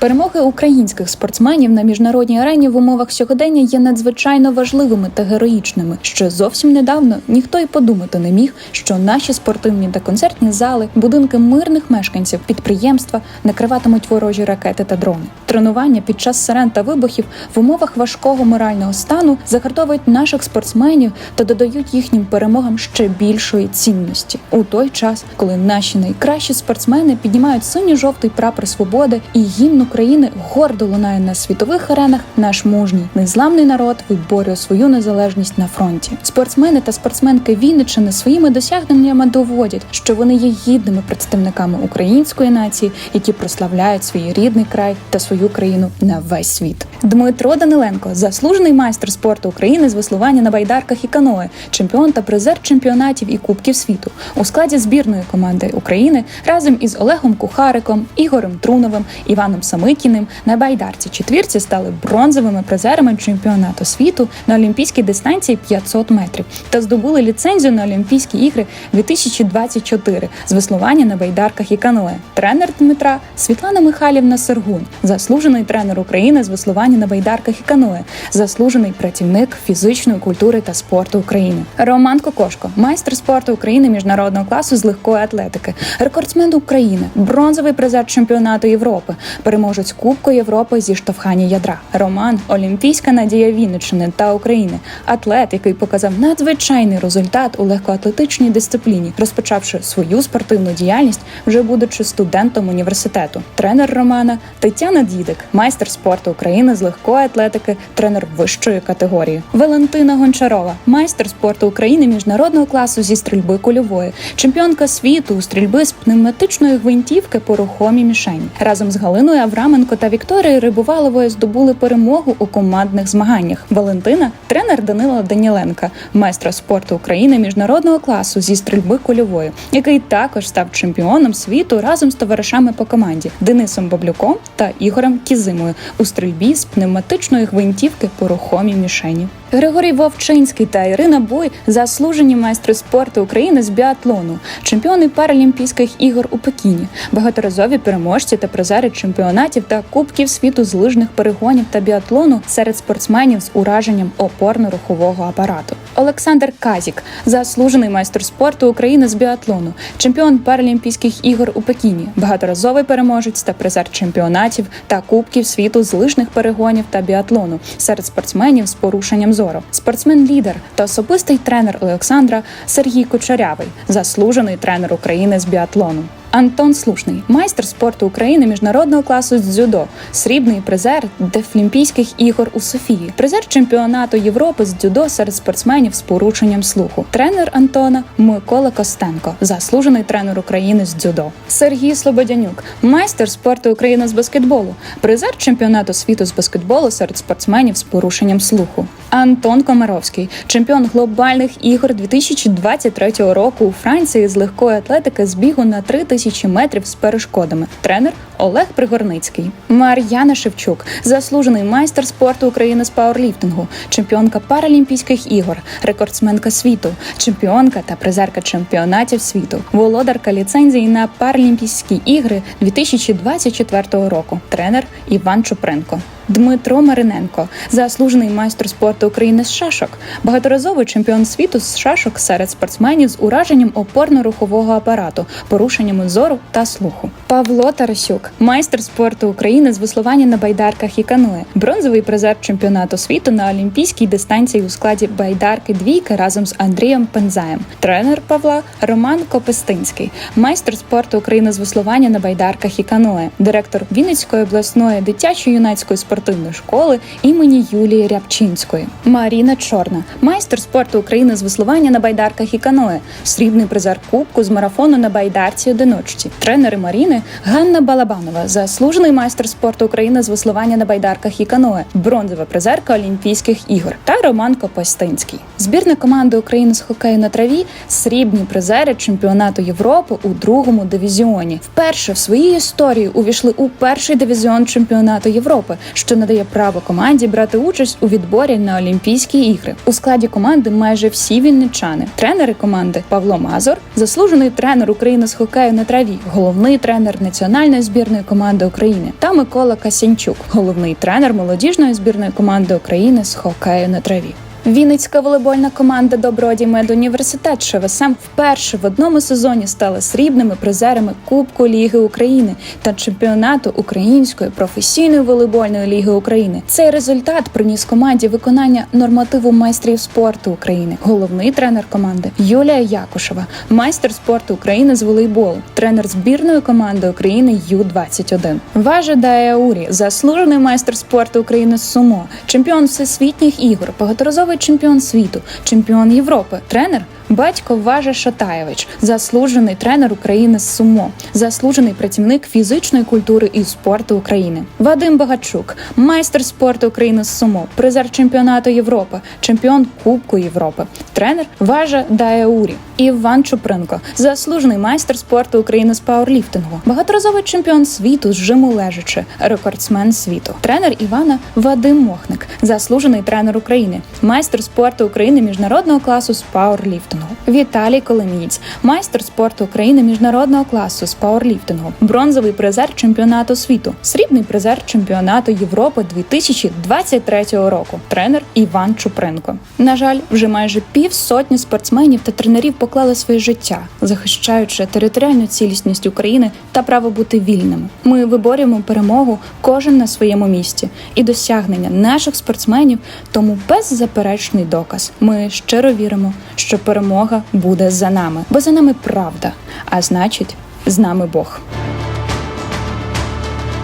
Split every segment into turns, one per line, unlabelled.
Перемоги українських спортсменів на міжнародній арені в умовах сьогодення є надзвичайно важливими та героїчними. Ще зовсім недавно ніхто й подумати не міг, що наші спортивні та концертні зали, будинки мирних мешканців, підприємства накриватимуть ворожі ракети та дрони. Тренування під час сирен та вибухів в умовах важкого морального стану загартовують наших спортсменів та додають їхнім перемогам ще більшої цінності у той час, коли наші найкращі спортсмени піднімають синьо-жовтий прапор свободи і гімн України гордо лунає на світових аренах. Наш мужній незламний народ виборює свою незалежність на фронті. Спортсмени та спортсменки Вінниччини своїми досягненнями доводять, що вони є гідними представниками української нації, які прославляють свій рідний край та свою країну на весь світ. Дмитро Даниленко, заслужений майстер спорту України з веслування на байдарках і каное, чемпіон та призер чемпіонатів і кубків світу у складі збірної команди України разом із Олегом Кухариком, Ігорем Труновим, Іваном Самикіним на байдарці четвірці стали бронзовими призерами чемпіонату світу на олімпійській дистанції 500 метрів та здобули ліцензію на Олімпійські ігри 2024 з веслування на байдарках і каное. Тренер Дмитра Світлана Михайлівна Сергун, заслужений тренер України з веслування на байдарках і каное, заслужений працівник фізичної культури та спорту України. Роман Кокошко, майстер спорту України міжнародного класу з легкої атлетики, рекордсмен України, бронзовий призер чемпіонату Європи, переможець Кубку Європи зі штовхання ядра. Роман Олімпійська надія Вінниччини та України, атлет, який показав надзвичайний результат у легкоатлетичній дисципліні, розпочавши свою спортивну діяльність, вже будучи студентом університету. Тренер Романа Тетяна Дідик, майстер спорту України з легкої атлетики, тренер вищої категорії. Валентина Гончарова, майстер спорту України міжнародного класу зі стрільби кульової, чемпіонка світу у стрільби з пневматичної гвинтівки по рухомій мішені. Разом з Галиною Авраменко та Вікторією Рибуваловою здобули перемогу у командних змаганнях. Валентина тренер Данила Даніленка, майстра спорту України міжнародного класу зі стрільби кульової, який також став чемпіоном світу разом з товаришами по команді Денисом Баблюком та Ігорем Кізимою у стрільбі з пневматичної гвинтівки по рухомій мішені. Григорій Вовчинський та Ірина Буй заслужені майстри спорту України з біатлону, чемпіони Паралімпійських ігор у Пекіні, багаторазові переможці та призери чемпіонатів та кубків світу з лижних перегонів та біатлону серед спортсменів з ураженням опорно-рухового апарату. Олександр Казік, заслужений майстер спорту України з біатлону, чемпіон Паралімпійських ігор у Пекіні, багаторазовий переможець та призер чемпіонатів та кубків світу з лижних перегонів та біатлону серед спортсменів з порушенням зору, спортсмен-лідер та особистий тренер Олександра Сергій Кучерявий, заслужений тренер України з біатлону. Антон Слушний, майстер спорту України міжнародного класу з дзюдо, срібний призер Дефлімпійських ігор у Софії, призер чемпіонату Європи з дзюдо серед спортсменів з порушенням слуху. Тренер Антона Микола Костенко, заслужений тренер України з дзюдо. Сергій Слободянюк, майстер спорту України з баскетболу, призер чемпіонату світу з баскетболу серед спортсменів з порушенням слуху. Антон Комаровський, чемпіон глобальних ігор 2023 року у Франції з легкої атлетики з бігу на 3000 метрів з перешкодами. Тренер Олег Пригорницький, Мар'яна Шевчук, заслужений майстер спорту України з пауерліфтингу, чемпіонка Паралімпійських ігор, рекордсменка світу, чемпіонка та призерка чемпіонатів світу, володарка ліцензії на Паралімпійські ігри 2024 року. Тренер Іван Чупренко. Дмитро Мариненко, заслужений майстер спорту України з шашок, багаторазовий чемпіон світу з шашок серед спортсменів з ураженням опорно-рухового апарату, порушеннями зору та слуху. Павло Тарасюк, майстер спорту України з веслування на байдарках і каное, бронзовий призер чемпіонату світу на олімпійській дистанції у складі байдарки двійки разом з Андрієм Пензаєм. Тренер Павла Роман Копестинський, майстер спорту України з веслування на байдарках і каное, директор Вінницької обласної дитячо-юнацької спортивної школи імені Юлії Рябчинської. Маріна Чорна, майстер спорту України з веслування на байдарках і каное, срібний призер Кубку з марафону на байдарці одиночці. Тренери Маріни Ганна Балабанова, заслужений майстер спорту України з веслування на байдарках і каное, бронзова призерка Олімпійських ігор та Роман Копостинський. Збірна команди України з хокею на траві срібні призери чемпіонату Європи у другому дивізіоні. Вперше в своїй історії увійшли у перший дивізіон чемпіонату Європи, що надає право команді брати участь у відборі на Олімпійські ігри. У складі команди майже всі вінничани. Тренери команди Павло Мазур, заслужений тренер України з хокею на траві, головний тренер національної збірної команди України та Микола Касянчук, головний тренер молодіжної збірної команди України з хокею на траві. Вінницька волейбольна команда Добродій Медуніверситет ШВСМ вперше в одному сезоні стала срібними призерами Кубку Ліги України та чемпіонату Української професійної волейбольної ліги України. Цей результат приніс команді виконання нормативу майстрів спорту України. Головний тренер команди Юлія Якушева, майстер спорту України з волейболу, тренер збірної команди України Ю-21. Важа Даяурі, заслужений майстер спорту України з сумо, чемпіон всесвітніх ігор, багаторазовий чемпіон світу, чемпіон Європи, тренер. Батько Важа Шатаєвич, заслужений тренер України з сумо, заслужений працівник фізичної культури і спорту України. Вадим Багачук, майстер спорту України з сумо, призер чемпіонату Європи, чемпіон Кубку Європи, тренер Важа Даяурі. Іван Чупринко, заслужений майстер спорту України з пауерліфтингу, багаторазовий чемпіон світу з жиму лежачи, рекордсмен світу. Тренер Івана Вадим Мохник, заслужений тренер України, майстер спорту України міжнародного класу з пауерліфтингу. Віталій Коломієць, майстер спорту України міжнародного класу з пауерліфтингу, бронзовий призер чемпіонату світу, срібний призер чемпіонату Європи 2023 року. Тренер Іван Чупринко. На жаль, вже майже півсотні спортсменів та тренерів поклали своє життя, захищаючи територіальну цілісність України та право бути вільними. Ми виборюємо перемогу кожен на своєму місці, і досягнення наших спортсменів тому беззаперечний доказ. Ми щиро віримо, що перемога буде за нами, бо за нами правда, а значить, з нами Бог.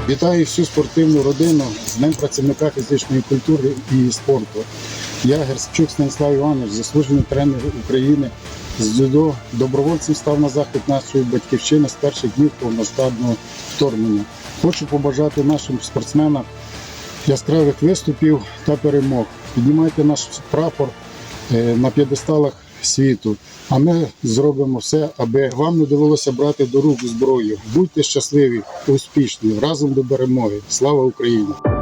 Вітаю всю спортивну родину з Днем працівника фізичної культури і спорту. Я Герсчук Станіслав Іванович, заслужений тренер України з дзюдо. Добровольцем став на захід нашої батьківщини з перших днів повноштабного вторгнення. Хочу побажати нашим спортсменам яскравих виступів та перемог. Піднімайте наш прапор е, на п'єдесталах світу. А ми зробимо все, аби вам не довелося брати до рук зброю. Будьте щасливі, успішні, разом до перемоги. Слава Україні!